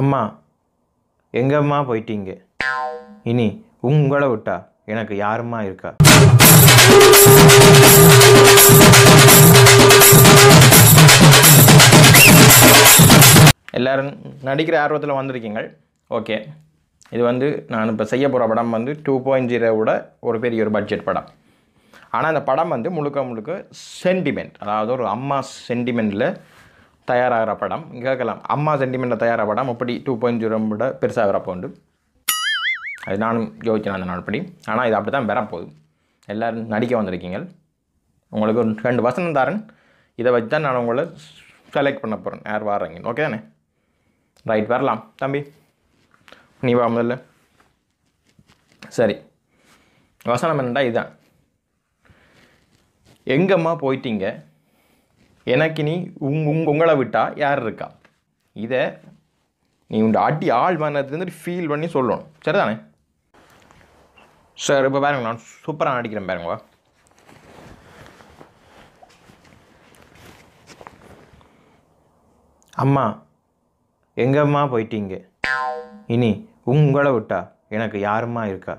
அம்மா எங்கம்மா போயிட்டீங்க? இனி உங்களை விட்டா எனக்கு யாரும்மா இருக்கா? எல்லாரும் நடிக்கிற ஆர்வத்தில் வந்திருக்கீங்க ஓகே. இது வந்து நான் இப்போ செய்ய போகிற படம் வந்து டூ பாயிண்ட் ஜீரோவோட ஒரு பெரிய ஒரு பட்ஜெட் படம். ஆனால் அந்த படம் வந்து முழுக்க முழுக்க சென்டிமெண்ட் அதாவது ஒரு அம்மா சென்டிமெண்ட்டில் தயாராகிற படம். கேட்கலாம். அம்மா சென்டிமெண்ட்டில் தயாராக படம். எப்படி டூ பாயிண்ட் ஜீரோ விட பெருசாக வரப்போண்டு அது நானும் யோசிச்சேன் அந்த நாள்படி. ஆனால் இது அப்படி தான் வரப்போகுது எல்லோரும் நடிக்க வந்திருக்கீங்க. உங்களுக்கு ஒரு ரெண்டு வசனம் தாரன். இதை வச்சு தான் நான் உங்களை செலக்ட் பண்ண போகிறேன் யார் வர்றீங்க? ஓகே தானே? ரைட் வரலாம். தம்பி நீ வா முதல்ல. சரி. வசனம் என்னடா இதுதான் எங்கம்மா போயிட்டீங்க? எனக்கு நீ உங் உங் உங்களை விட்டா யார் இருக்கா? இதை நீ உண்டு அடி ஆள் மனத்துலேருந்து ஃபீல் பண்ணி சொல்லணும். சரிதானே? சார் இப்போ பாருங்க நான் சூப்பராக நடிக்கிறேன் பாருங்களா அம்மா எங்கம்மா போயிட்டீங்க? இனி உங்களை விட்டா எனக்கு யாரும்மா இருக்கா?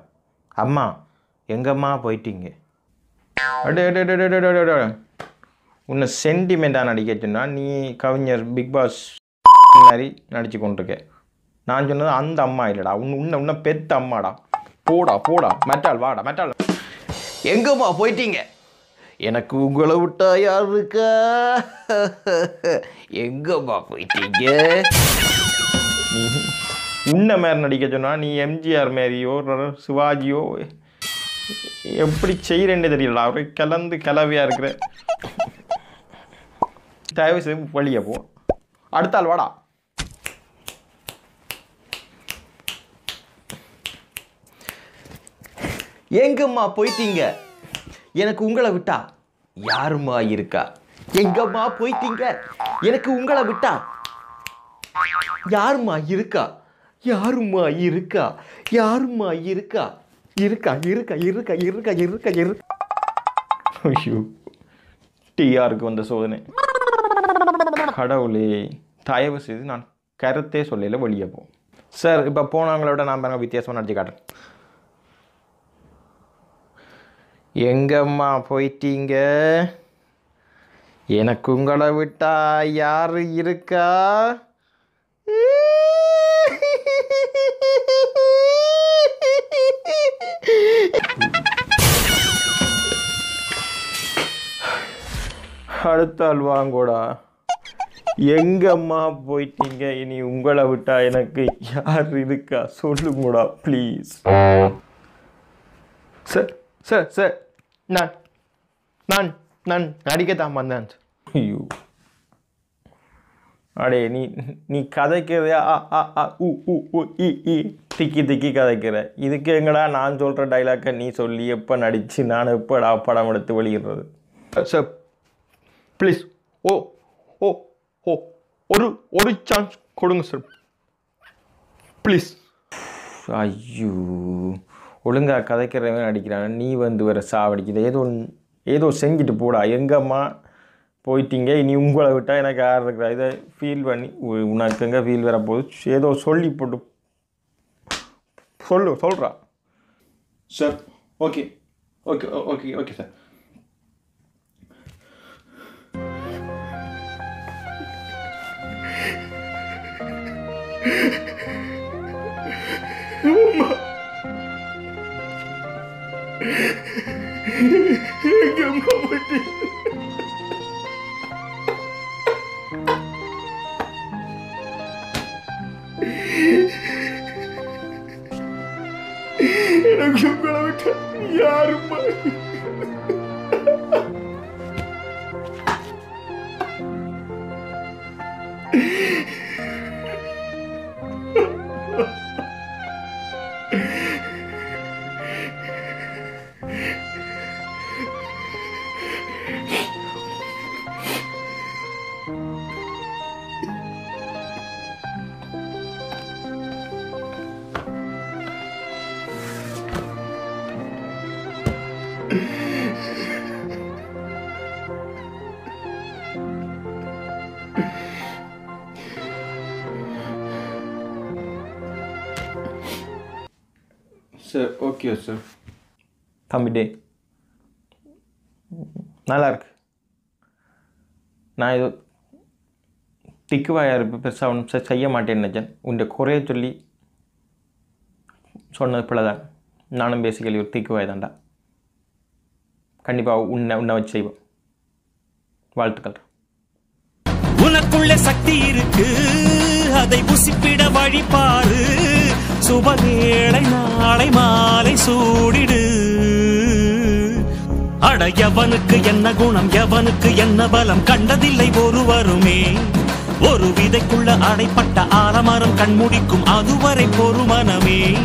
அம்மா எங்கம்மா போயிட்டீங்க? அடே அடே அடே அடே அடே அடே. உன்னை சென்டிமெண்ட்டாக நடிக்க சொன்னால் நீ கவிஞர் பிக் பாஸ் மாதிரி நடிச்சு கொண்டிருக்க. நான் சொன்னது அந்த அம்மா இல்லைடா உன் உன்னை உன்னை பெத்த அம்மாடா. போடா போடா மெட்டால் வாடா மெட்டால். எங்கம்மா போயிட்டீங்க? எனக்கு உங்களை விட்டா யார் இருக்கா? எங்கம்மா போயிட்டீங்க? உன்னை மாரி நடிக்க சொன்னால் நீ எம்ஜிஆர் மாரியோ சிவாஜியோ எப்படி செய்கிறேன்னு தெரியல அவரை கலந்து கலவையாக இருக்கிற. தயவு செய்து வழியே போ. அடுத்தால் வாடா. எங்கம்மா போயிட்டீங்க? எனக்கு உங்களை விட்டா யாரும்மா இருக்கா? எங்கம்மா போயிட்டீங்க? எனக்கு உங்களை விட்டா யாரும்மா இருக்கா? யாரும்மா இருக்கா? யாரும்மா இருக்கா? இருக்கா இருக்கா இருக்கா இருக்கா இருக்கா இருக்கா ஐயோ டிஆருக்கு வந்த சோதனை. கடவுளே தயவு செய்து நான் கருத்தே சொல்லல வெளியே போ. சார் இப்போ போனவங்களோட விட நான் பாருங்க வித்தியாசமாக நடத்தி காட்டுறேன். எங்கம்மா போயிட்டீங்க? எனக்கு உங்களை விட்டா யார் இருக்கா? அடுத்த வாங்கோடா எங்கம்மா போயிட்டீங்க? இனி உங்களை விட்டா எனக்கு யார் இருக்கா? சொல்லுங்கடா ப்ளீஸ் சார் சார் சார். நான் நான் நான் நடிக்கத்தான் வந்தேன். ஐயோ. அடே நீ நீ கதைக்கிறதே ஆ ஆ ஆ உ உ உ இ இ திக்கி திக்கி கதைக்கிற. இதுக்கு எங்கடா நான் சொல்கிற டைலாக்கை நீ சொல்லி எப்போ நடித்து நான் எப்போடா படம் எடுத்து வெளியிடுறது? சார் ப்ளீஸ் ஓ ஓ ஓ ஒரு ஒரு சான்ஸ் கொடுங்க சார் ப்ளீஸ் ஐயோ. ஒழுங்கா கதைக்கிறவன் அடிக்கிறான். நீ வந்து வேற சாவடிக்குது ஏதோ ஒன்று- ஏதோ செஞ்சுட்டு போடா. எங்கம்மா போயிட்டீங்க? இனி உங்களை விட்டால் எனக்கு யார் இருக்கிறா? இதை ஃபீல் பண்ணி உ- உனக்கு எங்கே ஃபீல் வரப்போகுது? ஏதோ சொல்லி போட்டு சொல்லு சொல்கிறா sir okay okay okay okay sir Hanggang É எனக்கு உங்களை விட்டு யாருமா சார் ஓகே சார் தம்பி டே நல்லா இருக்கு. நான் ஏதோ திக்குவாயாக இருப்பேன் பெருசாக ஒன்றும் செய்ய மாட்டேன் நினச்சேன் உன்ட குறைய சொல்லி சொன்னது பிள்ளை தான் நானும் பேசிக்கலி ஒரு திக்குவாய் தான்டா. கண்டிப்பாக உன்னை உன்னை வச்சு செய்வோம். வாழ்த்துக்கள். உனக்குள்ள சக்தி இருக்கு. அதை புசிப்பிட வழிபாரு சுபவேளை நாளை மாலை சூடிடு. அட எவனுக்கு என்ன குணம் எவனுக்கு என்ன பலம்? கண்டதில்லை ஒருவருமே. ஒரு விதைக்குள்ள அடைப்பட்ட ஆலமரம் கண்முடிக்கும். அதுவரை பொறுமனமே.